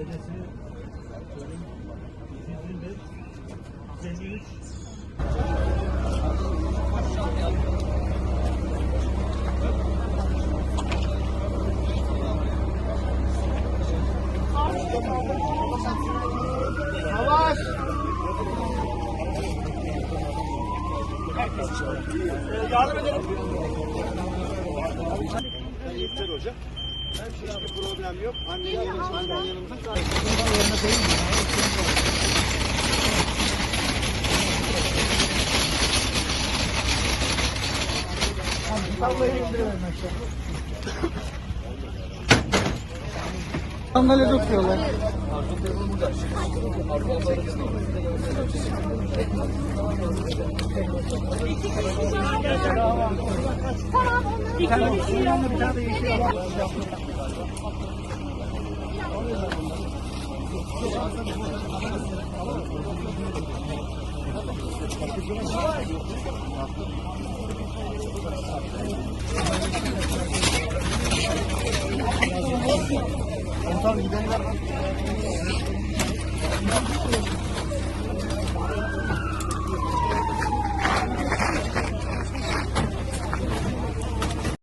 Dedesini söyleyeyim. 225 153 Savaş. Yardım edelim. Yeter hocam. Hiçbir problem yok. Anneler yanımızda. yanımızda. Tablayı indirelim aşağı. Sandalyede oturuyorlar. Bir tane yeşil yanına bir tane de yeşil yanına. Komutanım gidenler var.